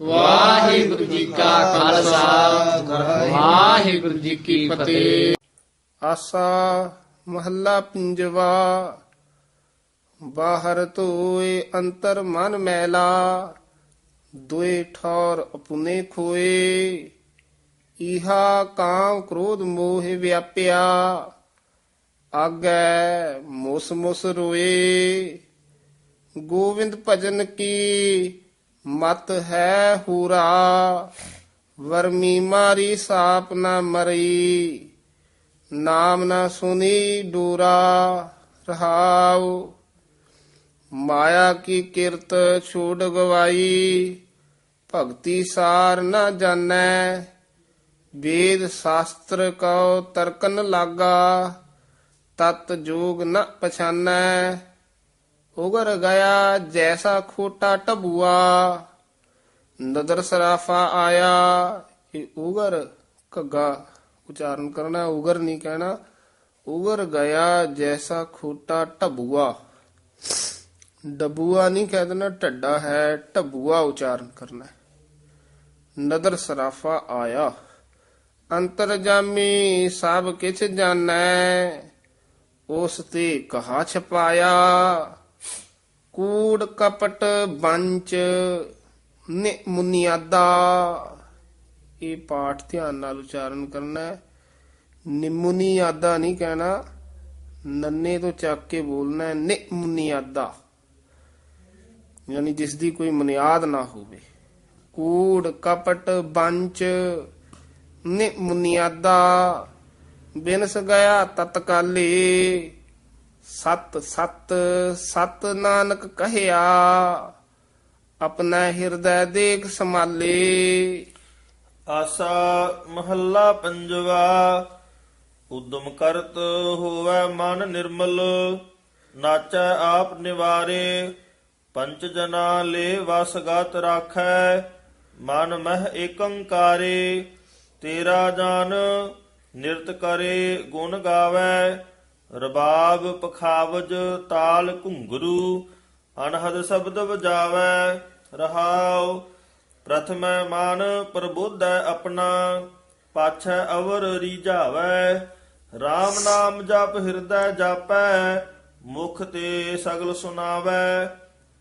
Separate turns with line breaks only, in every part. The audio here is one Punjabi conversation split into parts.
ਵਾਹਿਗੁਰੂ ਜੀ ਕਾ ਖਾਲਸਾ। ਵਾਹਿਗੁਰੂ ਜੀ ਕੀ ਫਤਿਹ।
ਆਸਾ ਮਹੱਲਾ ਪੰਜਵਾ, ਬਾਹਰ ਧੋਏ ਅੰਤਰ ਮਨ ਮੈਲਾ, ਦੁਏ ਠੌਰ ਅਪੁਨੇ ਖੋਏ। ਇਹਾ ਕਾਮ ਕ੍ਰੋਧ ਮੋਹ ਵਿਆਪਿਆ, ਆਗੈ ਮੁਸ ਮੁਸ ਰੋਏ। ਗੋਵਿੰਦ ਭਜਨ ਕੀ ਮਤ ਹੈ ਹੂਰਾ, ਵਰਮੀ ਮਾਰੀ ਸਾਪ ਨਾ ਮਰੀ, ਨਾਮ ਨਾ ਸੁਨੀ ਡੂਰਾ ਰਹਾਉ। ਮਾਇਆ ਕੀ ਕਿਰਤ ਛੋੜ ਗਵਾਈ, ਭਗਤੀ ਸਾਰ ਨਾ ਜਾਣੈ। ਵੇਦ ਸ਼ਾਸਤਰ ਕਉ ਤਰਕਨ ਲਾਗਾ, ਤਤ ਜੋਗ ਨ ਪਛਾਨੈ। ਉਗਰ ਗਿਆ ਜੈਸਾ ਖੋਟਾ ਟਬੂਆ, ਨਦਰ ਸਰਾਫਾ ਆਇਆ ਇਹ ਉਗਰ ਘੱਗਾ, ਉਚਾਰਨ ਕਰਨਾ, ਉਗਰ ਨਹੀਂ ਕਹਿਣਾ, ਉਗਰ ਗਿਆ ਜੈਸਾ ਖੋਟਾ ਟਬੂਆ। ਡਬੂਆ ਨਹੀਂ ਕਹਿ ਦੇਣਾ, ਢੱਡਾ ਹੈ ਢਬੂਆ ਉਚਾਰਨ ਕਰਨਾ। ਨਦਰ ਸਰਾਫਾ ਆਇਆ, ਅੰਤਰਜਾਮੀ ਸਭ ਕਿਛ ਜਾਣੈ, ਉਸ ਤੇ ਕਹਾ ਛਪਾਇਆ। ਕੂੜ ਕਪਟ ਬੰਚ ਨਿ ਮੁਨੀਆਦਾ। ਇਹ ਪਾਠ ਧਿਆਨ ਨਾਲ ਉਚਾਰਨ ਕਰਨਾ ਹੈ। ਨਿਮੁਨੀਆਦਾ ਨਹੀਂ ਕਹਿਣਾ, ਨੰਨੇ ਤੋਂ ਚੱਕ ਕੇ ਬੋਲਣਾ ਹੈ ਨਿਮੁਨੀਆਦਾ ਯਾਨੀ ਜਿਸ ਦੀ ਕੋਈ ਬੁਨਿਆਦ ਨਾ ਹੋਵੇ। ਕੂੜ ਕਪਟ ਬੰਚ ਨਿਮੁਨਿਆਦਾ ਬਿਨਸ ਗਿਆ ਤਤਕਾਲੇ। ਸਤ ਸਤ ਸਤ ਨਾਨਕ ਕਹਿਆ, ਆਪਣਾ ਹਿਰਦੈ ਦੇਖ ਸੰਭਾਲੇ।
ਆਸਾ ਮਹੱਲਾ ਪੰਜਵਾ, ਉਦਮ ਕਰਤ ਹੋਵੇ ਮਨ ਨਿਰਮਲ, ਨਾਚੈ ਆਪ ਨਿਵਾਰੇ ਪੰਚ ਜਨਾ ਲੇ ਵਸ ਗਤ ਰਾਖੈ, ਮਨ ਮਹਿ ਏਕੰਕਾਰੇ, ਤੇਰਾ ਜਾਨ ਨਿਰਤ ਕਰੇ, ਗੁਣ ਗਾਵੇ ਰਬਾਬ ਪਖਾਵਜ ਤਾਲ ਘੁੰਗਰੂ ਅਨਹਦ ਸ਼ਬਦ ਵਜਾਵੇ ਰਹਾਉ। ਪ੍ਰਥਮੈ ਮਨ ਪ੍ਰਬੁੱਧੈ ਆਪਣਾ ਪਾਛੈ ਅਵਰ ਰੀਝਾਵੈ। RAM ਨਾਮ ਜਪ ਹਿਰਦੈ ਜਾਪੈ ਮੁਖ ਤੇ ਸਗਲ ਸੁਨਾਵੈ।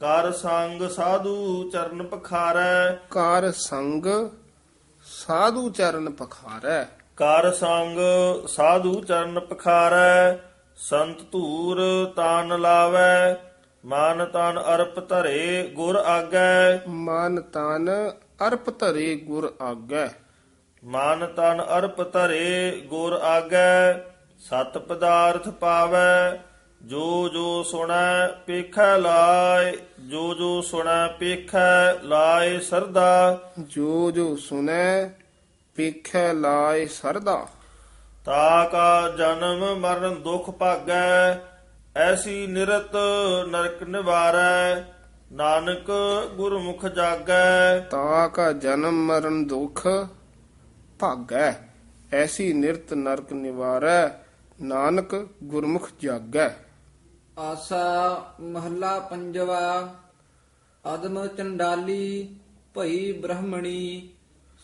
ਕਰ ਸੰਗ ਸਾਧੂ ਚਰਨ ਪਖਾਰੈ।
ਕਾਰ ਸੰਗ ਸਾਧੂ ਚਰਨ ਪਖਾਰੈ।
ਕਰ ਸੰਗ ਸਾਧੂ ਚਰਨ ਪਖਾਰੈ। ਸੰਤ ਧੂਰ ਤਾਨ ਲਾਵੈ ਮਨ ਤਨ ਅਰਪ ਧਰੇ ਗੁਰ ਆਗੈ।
ਮਨ ਤਨ ਅਰਪ ਧਰੇ ਗੁਰ ਆਗੈ।
ਮਨ ਤਨ ਅਰਪ ਧਰੇ ਗੁਰ ਆਗੈ ਸਤ ਪਦਾਰਥ ਪਾਵੈ ਜੋ ਜੋ ਸੁਣੈ ਪੇਖੈ ਲਾਇ ਜੋ ਜੋ ਸੁਣੈ ਪੇਖੈ ਲਾਇ ਸਰਦਾ।
ਜੋ ਜੋ ਸੁਨੈ ਪੇਖੈ ਲਾਇ ਸਰਦਾ।
ਤਾ ਕਾ ਜਨਮ ਮਰਨ ਦੁਖ ਭਾਗੈ ਐਸੀ ਨਿਰਤ ਨਰਕ ਨਿਵਾਰੈ ਨਾਨਕ ਗੁਰਮੁਖ ਜਾਗੈ।
ਤਾ ਕਾ ਜਨਮ ਮਰਨ ਦੁਖ ਭਾਗੈ ਐਸੀ ਨਿਰਤ ਨਰਕ ਨਿਵਾਰੈ ਨਾਨਕ ਗੁਰਮੁਖ ਜਾਗੈ।
ਆਸਾ ਮਹੱਲਾ ਪੰਜਵਾ ਅਦਮ ਚੰਡਾਲੀ ਭਈ ਬ੍ਰਹਮਣੀ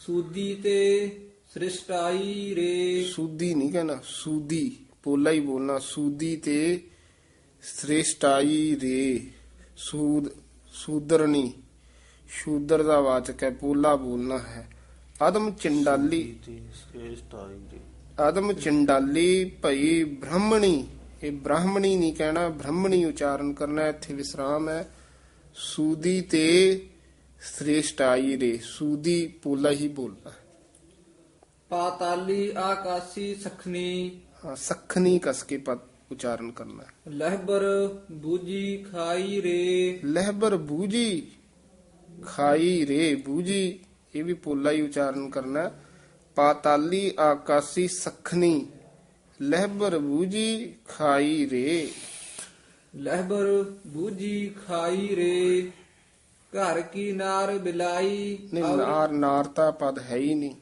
ਸੂਦੀ ਤੇ ਸ੍ਰਿਸ਼ਟਾਈ ਰੇ।
ਸੂਦੀ ਨਹੀਂ ਕਹਿਣਾ ਸੂਦੀ ਪੋਲਾ ਹੀ ਬੋਲਣਾ ਸੂਦੀ ਤੇ ਸ੍ਰੇਸ਼ਟਾਈ ਰੇ। ਸੂਦ ਸੂਦਰਣੀ ਸ਼ੂਦਰ ਦਾ ਵਾਚਕ ਹੈ ਪੋਲਾ ਬੋਲਣਾ ਹੈ। ਆਦਮ ਚੰਡਾਲੀ ਆਦਮ ਚੰਡਾਲੀ ਭਈ ਬ੍ਰਾਹਮਣੀ ਇਹ ਬ੍ਰਾਹਮਣੀ ਨਹੀਂ ਕਹਿਣਾ ਬ੍ਰਾਹਮਣੀ ਉਚਾਰਨ ਕਰਨਾ ਹੈ, ਇੱਥੇ ਵਿਸਰਾਮ ਹੈ। ਸੂਦੀ ਤੇ ਸ੍ਰੇਸ਼ਟਾਈ ਰੇ ਸੂਦੀ ਪੋਲਾ ਹੀ ਬੋਲਣਾ
ਪਾਤਾਲੀ ਆਕਾਸੀ ਸਖਨੀ
ਹਾਂ ਸਖਣੀ ਕਸ ਕੇ ਪਦ ਉਚਾਰਨ ਕਰਨਾ ਹੈ।
ਲਹਿਬਰ ਬੂਜੀ ਖਾਈ ਰੇ
ਲਹਿਬਰ ਬੂਜੀ ਖਾਈ ਰੇ ਬੂਜੀ ਇਹ ਵੀ ਪੋਲਾ ਹੀ ਉਚਾਰਨ ਕਰਨਾ ਹੈ। ਪਾਤਾਲੀ ਆਕਾਸੀ ਸਖਣੀ ਲਹਿਬਰ ਬੂਜੀ ਖਾਈ ਰੇ
ਲਹਿਬਰ ਬੂਜੀ ਖਾਈ ਰੇ ਘਰ ਕੀ ਨਾਰ ਬਿਲਾਈ
ਨਹੀਂ
ਅਵ-
ਨਾਰ ਨਾਰਤਾ ਪਦ ਹੈ ਹੀ ਨਹੀਂ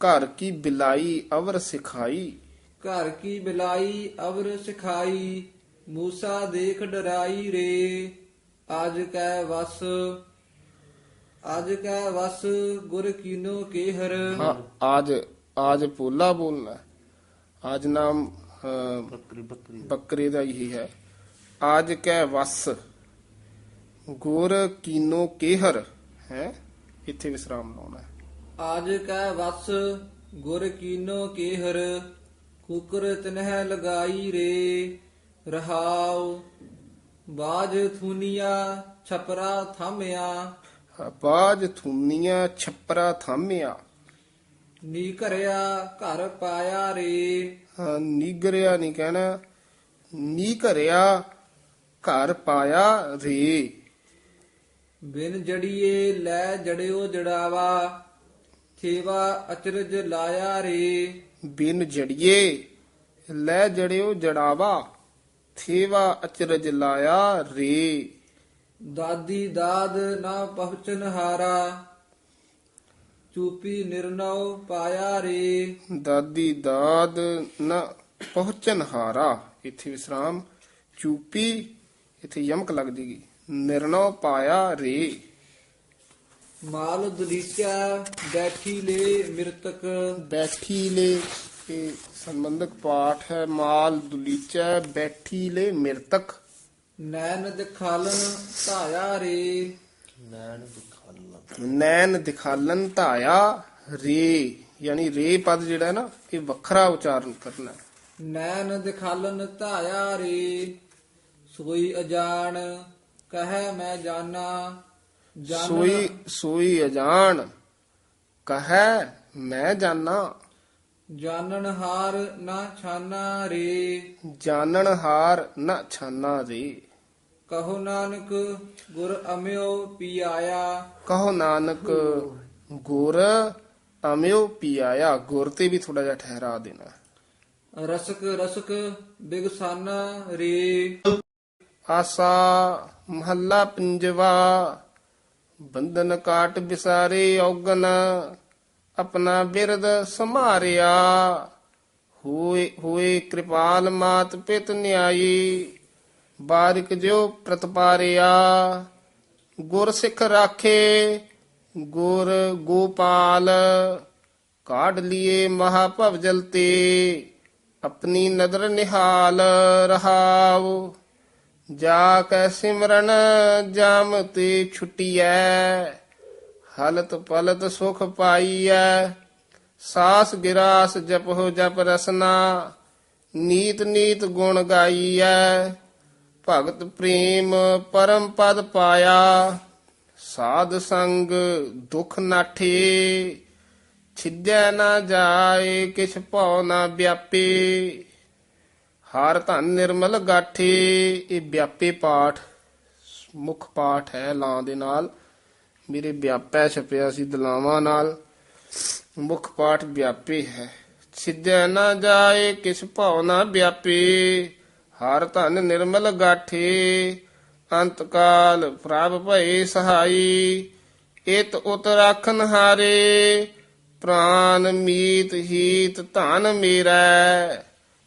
ਘਰ ਕੀ ਬਿਲਾਈ ਅਵਰ ਸਿਖਾਈ?
ਘਰ ਕੀ ਬਿਲਾਈ ਅਵਰ ਸਿਖਾਈ? ਮੂਸਾ ਦੇਖ ਡਰਾਈ ਰੇ। ਆਜ ਕੈ ਵਸ
ਅਜ ਕੈ ਵਸ ਗੁਰ ਕੀਨੋ ਕੇ ਹਰ
ਹਾਂ ਆਜ ਆਜ ਪੋਲਾ ਬੋਲਣਾ। ਆਜ ਨਾਮ
ਬੱਕਰੀ ਬੱਕਰੀ।
ਬੱਕਰੇ ਦਾ ਹੀ ਹੈ। ਆਜ ਕੈ ਵਸ ਗੁਰ ਕੀਨੋ ਕੇਹਰ। ਹੈ? ਇੱਥੇ ਵਿਸਰਾਮ ਲਾਉਣਾ ਹੈ।
ਅਜ ਕੈ ਵਸ ਗੁਰ ਕੀਨੋ ਕੇ ਹਰ ਕੁਕਰ ਤਨਹਿ ਲਗਾਈ ਰੇ ਰਹਾਉ। ਬਾਜ ਥੁਨੀਆ ਛਪਰਾ ਥਾਮਿਆ।
ਬਾਜ ਥੁੰਨੀਆਂ ਛੱਪਰਾ ਥਾਮਿਆ।
ਨੀ ਘਰਿਆ ਘਰ ਪਾਇਆ ਰੇ।
ਹਾਂ, ਨੀਗਰਿਆ ਨਹੀਂ ਕਹਿਣਾ। ਨੀ ਘਰਿਆ ਘਰ ਪਾਇਆ ਰੇ।
ਬਿਨ ਜੜੀਏ ਲੈ ਜੜਿਓ ਜੜਾਵਾ। ਥੇਵਾ ਅਚਰਜ ਲਾਇਆ ਰੇ।
ਬਿਨ ਜੜੀਏ ਲੈ ਜੜਿਓ ਜੜਾਵਾ ਥੇਵਾ ਅਚਰਜ ਲਾਇਆ ਰੇ।
ਦਾਦੀ ਦਾਦ ਨਾ ਪਹੁੰਚਨ ਹਾਰਾ ਚੂਪੀ ਨਿਰਨਉ ਪਾਇਆ ਰੇ।
ਦਾਦੀ ਦਾਦ ਨ ਪਹੁੰਚਨ ਹਾਰਾ ਇੱਥੇ ਵਿਸਰਾਮ ਚੂਪੀ ਇੱਥੇ ਯਮਕ ਲੱਗ ਜੇਗੀ। ਨਿਰਣੋ ਪਾਇਆ ਰੇ।
ਮਾਲ ਦਲੀਚਾ ਬੈਠੀ ਲੈ ਮਿਰਤਕ।
ਬੈਠੀ ਲੈ ਇਹ ਸੰਬੰਧਕ ਪਾਠ ਹੈ। ਮਾਲ ਦੁਲੀਚੈ ਬੈਠੀ ਲੈ ਮਿਰਤਕ।
ਨੈਣ ਦਿਖਾਲਨ ਧਾਇਆ ਰੇ।
ਨੈਣ ਦਿਖਾਲਾ
ਨੈਣ ਦਿਖਾਲਨ ਧਾਇਆ ਰੇ। ਯਾਨੀ ਰੇ ਪਦ ਜਿਹੜਾ ਹੈ ਨਾ ਇਹ ਵੱਖਰਾ ਉਚਾਰਨ ਕਰਨਾ।
ਨੈਣ ਦਿਖਾਲਨ ਧਾਇਆ ਰੇ। ਸੋਈ ਅਜਾਣ ਕਹੈ ਮੈਂ ਜਾਣਾ
ਸੋਈ ਸੋਈ ਅਜਾਣ। ਕਹੈ ਮੈਂ ਜਾਣਾ
ਜਾਣਨ ਹਾਰ ਨਾ ਛਾਨਾ ਰੇ।
ਜਾਣਨ ਹਾਰ ਨ ਛਾਨਾ ਰੇ।
ਕਹੋ ਨਾਨਕ ਗੁਰ ਅਮਿਓ ਪੀ ਆਇਆ
ਕਹੋ ਨਾਨਕ ਗੁਰ ਅਮਿਓ ਪਿਆਇਆ। ਗੁਰ ਤੇ ਵੀ ਥੋੜਾ ਜਿਹਾ ਠਹਿਰਾ ਦੇਣਾ।
ਰਸਕ ਰਸਕ ਬਿਗਸਾਨਾ ਰੇ।
ਆਸਾ ਮਹੱਲਾ ਪੰਜਵਾ। ਬੰਧਨ ਕਾਟ ਵਿਸਾਰੇ ਔਗਨ, ਆਪਣਾ ਬਿਰਦ ਸਮਾਰਿਆ ਹੋਏ ਹੋਏ ਕਿਰਪਾਲ ਮਾਤ ਪਿਤ ਨਿਆਈ, ਬਾਰਿਕ ਜਿਉ ਪ੍ਰਤਪਾਰਿਆ ਗੁਰ ਸਿੱਖ ਰਾਖੇ, ਗੁਰ ਗੋਪਾਲ, ਕਾਢ ਲਿਏ ਮਹਾਭਵ ਜਲ ਤੇ, ਆਪਣੀ ਨਦਰ ਨਿਹਾਲ ਰਹਾਉ ਜਾ ਕੈ ਸਿਮਰਨ ਜਾਮ ਤੇ ਛੁਟੀਐ, ਹਲਤ ਪਲਤ ਸੁਖ ਪਾਈਐ। ਸਾਸ ਗਿਰਾਸ ਜਪੋ ਜਪ ਰਸਨਾ, ਨੀਤ ਨੀਤ ਗੁਣ ਗਾਈਐ। ਭਗਤ ਪ੍ਰੇਮ ਪਰਮ ਪਦ ਪਾਇਆ, ਸਾਧ ਸੰਗ ਦੁਖ ਨਾਠੇ ਛਿਦੈ ਨਾ ਜਾਏ, ਕਿਛ ਭਉ ਨਾ ਵਿਆਪੇ। ਹਰ ਧਨ ਨਿਰਮਲ ਗਾਠੇ, ਇਹ ਵਿਆਪੇ ਪਾਠ, ਮੁੱਖ ਪਾਠ ਹੈ ਲਾਂ ਦੇ ਨਾਲ। ਮੇਰੇ ਵਿਆਪੈ ਛਪਿਆ ਸੀ ਦਲਾਵਾਂ ਨਾਲ। ਮੁੱਖ ਪਾਠ ਵਿਆਪੇ ਹੈ। ਸਿੱਧਿਆ ਨਾ ਜਾਏ, ਕਿਸ ਭਉ ਨਾ ਵਿਆਪੇ। ਹਰ ਧਨ ਨਿਰਮਲ ਗਾਠੇ, ਅੰਤ ਕਾਲ ਪ੍ਰਭ ਭਏ ਸਹਾਈ। ਇਤ ਉਤ ਰਾਖਨ ਹਾਰੇ ਪ੍ਰਾਨ ਮੀਤ ਹੀਤ ਧਨ ਮੇਰਾ।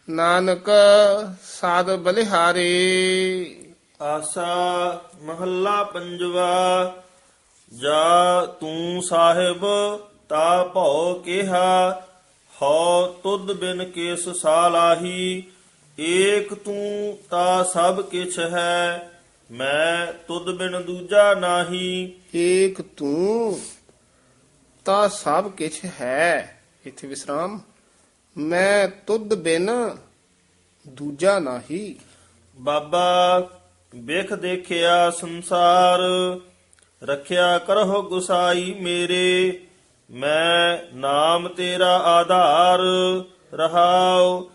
ਨਾਨਕ ਸਾਧ ਬਲਿਹਾਰੇ।
ਆਸਾ ਮਹੱਲਾ ਪੰਜਵਾ ਜਾ ਤੂੰ ਸਾਹਿਬ ਤਾ ਭਉ ਕਿਹਾ ਹਉ ਤੁਧ ਬਿਨ ਕਿਸ ਸਾਲਾਹੀ ਏਕ ਤੂੰ ਤਾ ਸਭ ਕਿਛ ਹੈ ਮੈਂ ਤੁਧ ਬਿਨ ਦੂਜਾ ਨਾਹੀ।
ਏਕ ਤੂੰ ਤਾਂ ਸਭ ਕਿਛ ਹੈ। ਇੱਥੇ ਵਿਸਰਾਮ। ਮੈਂ ਤੁਧ ਬਿਨ ਦੂਜਾ ਨਹੀਂ।
ਬਾਬਾ ਵੇਖ ਦੇਖਿਆ ਸੰਸਾਰ ਰੱਖਿਆ ਕਰਹੁ ਗੁਸਾਈ ਮੇਰੇ। ਮੈਂ ਨਾਮ ਤੇਰਾ ਆਧਾਰ ਰਹਾਉ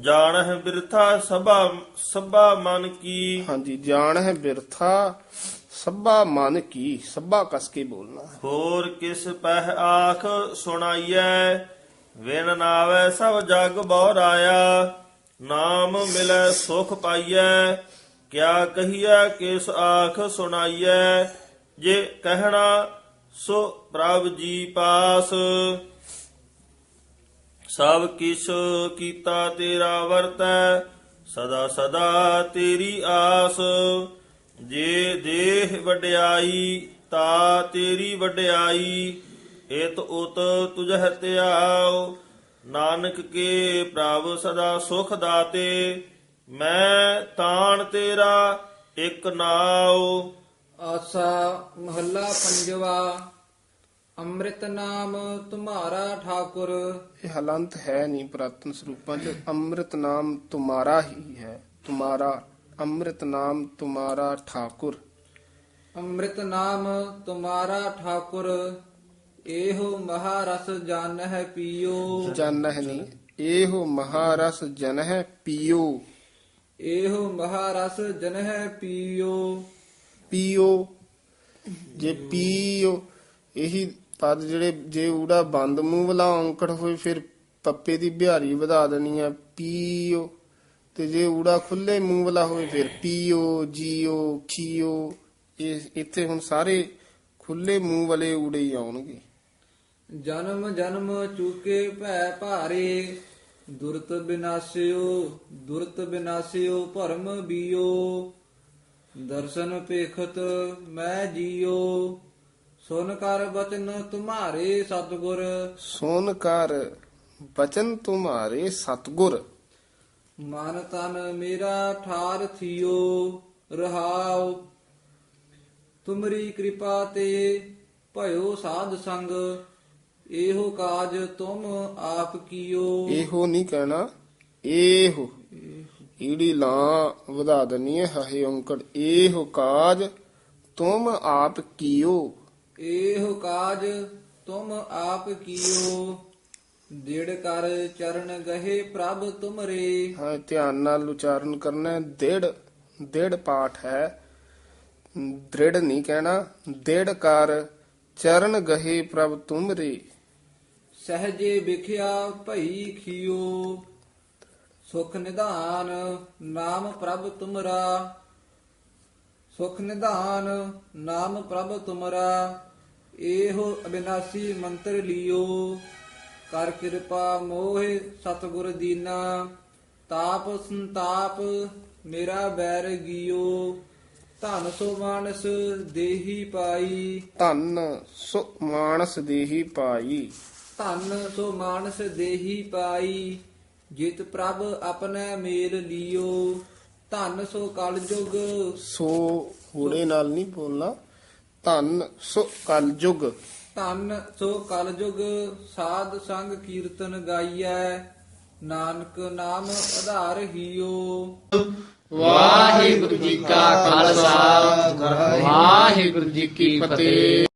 ਜਾਣਹਿ ਬਿਰਥਾ ਸਭਾ ਸਭਾ ਮਨ ਕੀ।
ਹਾਂਜੀ ਜਾਣ ਹੈ ਬਿਰਥਾ ਸਭਾ ਮਨ ਕੀ ਸਭਾ ਕਸ ਕੇ ਬੋਲਣਾ।
ਹੋਰ ਕਿਸ ਪਹਿ ਆਖ ਸੁਣਾਈਐ ਵਿਣ ਨਾਵੇ ਸਭ ਜਗ ਬਉਰਾਇਆ ਨਾਮ ਮਿਲੈ ਸੁਖ ਪਾਈਐ, ਕਿਆ ਕਹੀਐ ਕਿਸ ਆਖ ਸੁਣਾਈਐ। ਜੇ ਕਹਿਣਾ ਸੋ ਪ੍ਰਭ ਜੀ ਪਾਸ। ਸਭ ਕਿਛ ਕੀਤਾ ਤੇਰਾ ਵਰਤੈ, ਸਦਾ ਸਦਾ ਤੇਰੀ ਆਸ। ਜੇ ਦੇਹ ਵਡਿਆਈ, ਤਾ ਤੇਰੀ ਵਡਿਆਈ। ਇਤ ਉਤ ਤੁਝਹਿ ਧਿਆਉ ਨਾਨਕ ਕੇ ਪ੍ਰਭ ਸਦਾ ਸੁਖ ਦਾਤੇ ਮੈਂ ਤਾਣ ਤੇਰਾ ਇੱਕ ਨਾਉ।
ਆਸਾ ਮਹੱਲਾ ਪੰਜਵਾ ਅੰਮ੍ਰਿਤ ਨਾਮ ਤੁਮਾਰਾ ਠਾਕੁਰ।
ਇਹ ਹਲੰਤ ਹੈ ਨਹੀਂ ਪ੍ਰਾਤਨ ਸਰੂਪਾਂ ਚ ਅੰਮ੍ਰਿਤ ਨਾਮ ਤੁਮਾਰਾ ਹੀ ਹੈ। ਤੁਮਾਰਾ ਅੰਮ੍ਰਿਤ ਨਾਮ ਤੁਮਾਰਾ ਠਾਕੁਰ।
ਅੰਮ੍ਰਿਤ ਨਾਮ ਤੁਮਾਰਾ ਠਾਕੁਰ। ਇਹੋ ਮਹਾਰਸ ਜਨ ਹੈ ਪੀਓ।
ਜਨ ਹੈ ਨਹੀਂ ਇਹੋ ਮਹਾਰਸ ਜਨ ਹੈ ਪੀਓ।
ਇਹੋ ਮਹਾਰਸ ਜਨ ਹੈ ਪੀਓ।
ਪੀਓ ਜੇ ਪੀਓ ਇਹੀ ਪਦ ਜਿਹੜੇ ਜੇ ਊੜਾ ਬੰਦ ਮੂੰਹ ਵਾਲਾ ਔਂਕੜ ਹੋਏ ਫਿਰ ਪੱਪੇ ਦੀ ਬਿਹਾਰੀ ਵਧਾ ਦੇਣੀ ਆ ਪੀਓ। ਤੇ ਜੇ ਊੜਾ ਖੁੱਲੇ ਮੂੰਹ ਵਾਲਾ ਹੋਵੇ ਫਿਰ ਪੀਓ ਜੀਓ ਖੀਓ। ਇਹ ਇੱਥੇ ਹੁਣ ਸਾਰੇ ਖੁੱਲੇ ਮੂੰਹ ਵਾਲੇ ਊੜੇ ਹੀ ਆਉਣਗੇ।
ਜਨਮ ਜਨਮ ਚੂਕੇ ਭੈ ਭਾਰੇ ਦੁਰਤ ਬਿਨਾਸਿਓ ਦੁਰਤ ਬਿਨਾਸਿਓ ਭਰਮ ਬੀਓ। ਦਰਸ਼ਨ ਪੇਖਤ ਮੈਂ ਜੀਓ ਸੁਨ ਕਰ ਬਚਨ ਤੁਮਾਰੇ ਸਤਗੁਰ।
ਸੋਨ ਕਰ ਬਚਨ ਤੁਮਾਰੇ ਸਤਗੁਰ।
ਮਨ ਤਨ ਮੇਰਾ ਠਾਰ ਥਿਓ ਰਹਾਉ। ਤੁਮਰੀ ਕਿਰਪਾ ਤੇ ਭਇਓ ਸਾਧ ਸੰਗ। ਇਹੋ ਕਾਜ ਤੁਮ ਆਪ ਕੀਓ।
ਇਹੋ ਨਹੀਂ ਕਹਿਣਾ ਇਹੋ। ਈੜੀ ਲਾਂ ਵਧਾ ਦਨੀ ਹੈ ਹੇ ਔਂਕੜ। ਇਹੋ ਕਾਜ ਤੁਮ ਆਪ ਕੀਓ।
ਇਹੋ ਕਾਜ ਤੁਮ ਆਪ ਕੀਓ। ਦਿੜ ਕਰ ਚਰਨ ਗਹੇ ਪ੍ਰਭ ਤੁਮਰੇ।
ਹਾਂ ਧਿਆਨ ਨਾਲ ਉਚਾਰਨ ਕਰਨਾ ਹੈ ਦਿੜ ਦਿੜ ਪਾਠ ਹੈ। ਦ੍ਰਿੜ ਨਹੀਂ ਕਹਿਣਾ ਦਿੜ ਕਰ ਚਰਨ ਗਹੇ ਪ੍ਰਭ ਤੁਮਰੇ।
ਸਹਜੇ ਵਿਖਿਆ ਭਈ ਖਿਓ। ਸੁਖ ਨਿਧਾਨ ਨਾਮ ਪ੍ਰਭ ਤੁਮਰਾ। ਸੁਖ ਨਿਧਾਨ ਨਾਮ ਪ੍ਰਭ ਤੁਮਰਾ। ਇਹੋ ਅਬਿਨਾਸੀ ਮੰਤਰ ਲਿਓ। ਕਰ ਕਿਰਪਾ ਮੋਹਿ ਸਤਿਗੁਰ ਦੀਨਾ। ਤਾਪ ਸੰਤਾਪ ਮੇਰਾ ਬੈਰ ਗਿਓ। ਧਨ ਸੋ ਮਾਨਸ ਦੇਹੀ ਪਾਈ।
ਧਨ ਸੁ ਮਾਨਸ ਦੇਹੀ ਪਾਈ।
ਧਨ ਸੋ ਮਾਨਸ ਦੇਹੀ ਪਾਈ ਜਿਤ ਪ੍ਰਭ ਆਪਣੇ ਮੇਲ ਲਿਓ। ਧਨ ਸੋ ਕਲ ਜੁਗ
ਸੋ ਹੂੜੇ ਨਾਲ ਨਹੀਂ ਬੋਲਣਾ। ਧੰਨ ਸੁ ਕਲਯੁਗ।
ਧਨ ਸੋ ਕਲ ਜੁਗ ਸਾਧ ਸੰਗ ਕੀਰਤਨ ਗਾਈਐ। ਨਾਨਕ ਨਾਮ ਆਧਾਰ ਹੀਓ।
ਵਾਹਿਗੁਰੂ ਜੀ ਕਾ ਖਾਲਸਾ। ਵਾਹਿਗੁਰੂ ਜੀ ਕੀ ਫਤਿਹ।